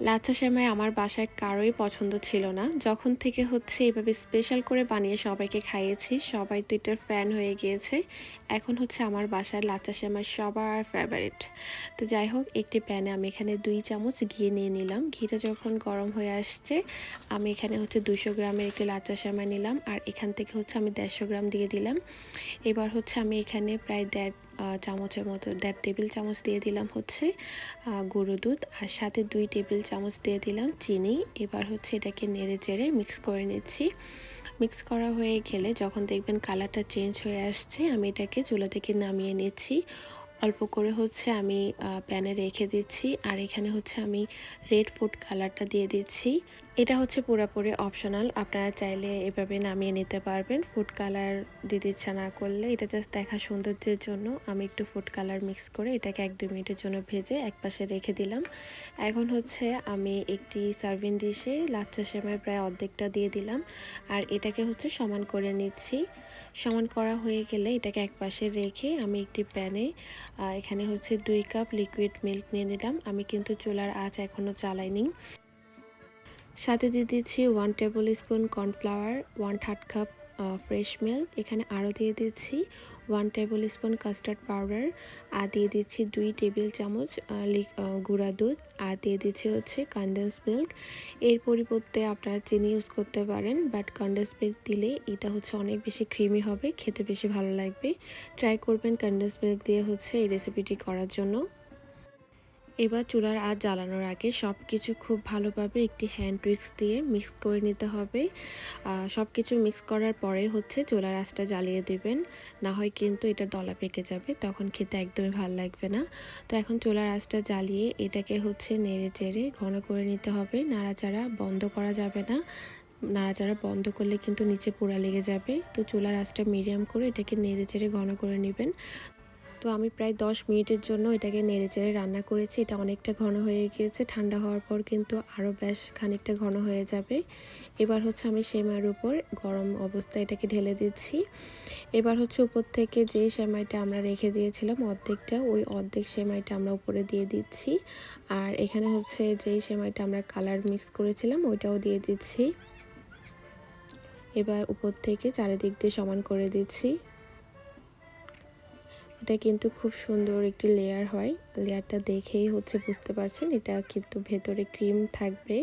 লাচ্ছা সেমাই আমার বাসায় কারোই পছন্দ ছিল না। যখন থেকে হচ্ছে এভাবে স্পেশাল করে বানিয়ে সবাইকে খাইয়েছি, সবাই তো এটার ফ্যান হয়ে গিয়েছে। এখন হচ্ছে আমার বাসার লাচ্ছা সেমাই সবার ফেভারিট তো যাই হোক, একটি প্যানে আমি এখানে দুই চামচ ঘি নিয়ে নিলাম। ঘিটা যখন গরম হয়ে আসছে, আমি এখানে হচ্ছে দুশো গ্রামের একটি লাচ্চা সেমাই নিলাম। আর এখান থেকে হচ্ছে আমি দেড়শো গ্রাম দিয়ে দিলাম। এবার হচ্ছে আমি এখানে প্রায় দেড় চামচের মতো দেড় টেবিল চামচ দিয়ে দিলাম হচ্ছে গরু দুধ, আর সাথে দুই টেবিল চামচ দিয়ে দিলাম চিনি। এবার হচ্ছে এটাকে নেড়ে চেড়ে মিক্স করে নিচ্ছি। মিক্স করা হয়ে গেলে যখন দেখবেন কালারটা চেঞ্জ হয়ে আসছে, আমি এটাকে চুলা থেকে নামিয়ে নিচ্ছি। অল্প করে হচ্ছে আমি প্যানে রেখে দিচ্ছি। আর এখানে হচ্ছে আমি রেড ফুড কালারটা দিয়ে দিচ্ছি। এটা হচ্ছে পুরোপুরি অপশনাল। আপনারা চাইলে এভাবে নামিয়ে নিতে পারবেন। ফুড কালার দিতে ইচ্ছা না করলে এটা জাস্ট দেখা সৌন্দর্যের জন্য। আমি একটু ফুড কালার মিক্স করে এটাকে এক দু মিনিটের জন্য ভেজে এক পাশে রেখে দিলাম। এখন হচ্ছে আমি একটি সার্ভিং ডিশে লাচ্চা সেমাই প্রায় অর্ধেকটা দিয়ে দিলাম। আর এটাকে হচ্ছে সমান করে নিচ্ছি। সমান করা হয়ে গেলে এটাকে এক পাশে রেখে আমি একটি প্যানে এখানে হচ্ছে দুই কাপ লিকুইড মিল্ক নিয়ে নিলাম। আমি কিন্তু চুলার আঁচ এখনও চালাইনি। সাথে দিয়ে দিচ্ছি one tablespoon cornflour one third cup fresh milk এখানে আরও দিয়ে দিচ্ছি one tablespoon custard powder আর দিয়ে দিচ্ছি দুই টেবিল চামচ গুঁড়া দুধ, আর দিয়ে দিচ্ছি হচ্ছে কন্ডেন্স মিল্ক এর পরিবর্তে আপনারা চিনি ইউজ করতে পারেন বাট কন্ডেন্স মিল্ক দিলে এটা হচ্ছে অনেক বেশি ক্রিমি হবে, খেতে বেশি ভালো লাগবে। ট্রাই করবেন কন্ডেন্স মিল্ক দিয়ে হচ্ছে এই রেসিপিটি করার জন্য। এবার চুলার আঁচ জ্বালানোর আগে সব কিছু খুব ভালোভাবে একটি হ্যান্ড উইক্স দিয়ে মিক্স করে নিতে হবে। সব কিছু মিক্স করার পরে হচ্ছে চুলার আঁচটা জ্বালিয়ে দেবেন। না হয় কিন্তু এটা দলা পেকে যাবে, তখন খেতে একদমই ভালো লাগবে না। তো এখন চুলার আঁচটা জ্বালিয়ে এটাকে হচ্ছে নেড়ে চেড়ে ঘন করে নিতে হবে। নাড়াচাড়া বন্ধ করা যাবে না। নাড়াচাড়া বন্ধ করলে কিন্তু নিচে পোড়া লেগে যাবে। তো চুলার আঁচটা মিডিয়াম করে এটাকে নেড়ে চেড়ে ঘন করে নেবেন। তো আমি প্রায় দশ মিনিটের জন্য এটাকে নেড়ে চেড়ে রান্না করেছি। এটা অনেকটা ঘন হয়ে গিয়েছে। ঠান্ডা হওয়ার পর কিন্তু আরও বেশ খানিকটা ঘন হয়ে যাবে। এবার হচ্ছে আমি সেমাইয়ের উপর গরম অবস্থায় এটাকে ঢেলে দিচ্ছি। এবার হচ্ছে উপর থেকে যে সেমাইটা আমরা রেখে দিয়েছিলাম, অর্ধেকটা, ওই অর্ধেক সেমাইটা আমরা উপরে দিয়ে দিচ্ছি। আর এখানে হচ্ছে যেই সেমাইটা আমরা কালার মিক্স করেছিলাম, ওইটাও দিয়ে দিচ্ছি। এবার উপর থেকে চারিদিক দিয়ে সমান করে দিচ্ছি। এটা কিন্তু খুব সুন্দর একটি লেয়ার হয়। লেয়ারটা দেখেই হচ্ছে বুঝতে পারছেন, এটা কিন্তু ভেতরে ক্রিম থাকবে।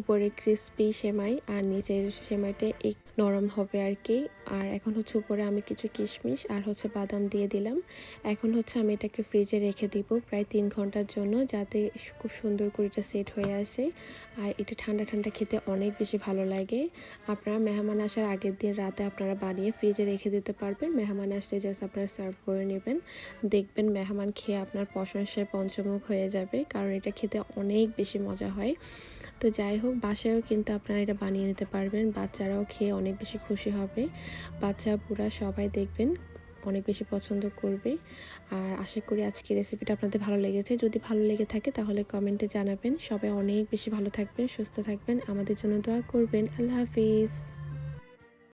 উপরে ক্রিসপি সেমাই আর নিচের সেমাইটা এক নরম হবে আর কি। আর এখন হচ্ছে উপরে আমি কিছু কিশমিশ আর হচ্ছে বাদাম দিয়ে দিলাম। এখন হচ্ছে আমি এটাকে ফ্রিজে রেখে দিব প্রায় তিন ঘণ্টার জন্য যাতে খুব সুন্দর করে এটা সেট হয়ে আসে। আর এটা ঠান্ডা ঠান্ডা খেতে অনেক বেশি ভালো লাগে। আপনারা মেহমান আসার আগের দিন রাতে আপনারা বানিয়ে ফ্রিজে রেখে দিতে পারবেন। মেহমান আসলে জাস্ট আপনারা সার্ভ করে নেবেন। দেখবেন মেহমান খেয়ে আপনার প্রশংসায় পঞ্চমুখ হয়ে যাবে, কারণ এটা খেতে অনেক বেশি মজা হয়। তো যাই হোক বাসায়ও কিন্তু আপনারা এটা বানিয়ে নিতে পারবেন। বাচ্চারাও খেয়ে অনেক বেশি খুশি হবে। বাচ্চা পুরা সবাই দেখবেন অনেক বেশি পছন্দ করবে। আর আশা করি আজকে রেসিপিটা আপনাদের ভালো লেগেছে। যদি ভালো লেগে থাকে তাহলে কমেন্টে জানাবেন। সবাই অনেক বেশি ভালো থাকবেন, সুস্থ থাকবেন। আমাদের জন্য দোয়া করবেন। আল্লাহ হাফিজ।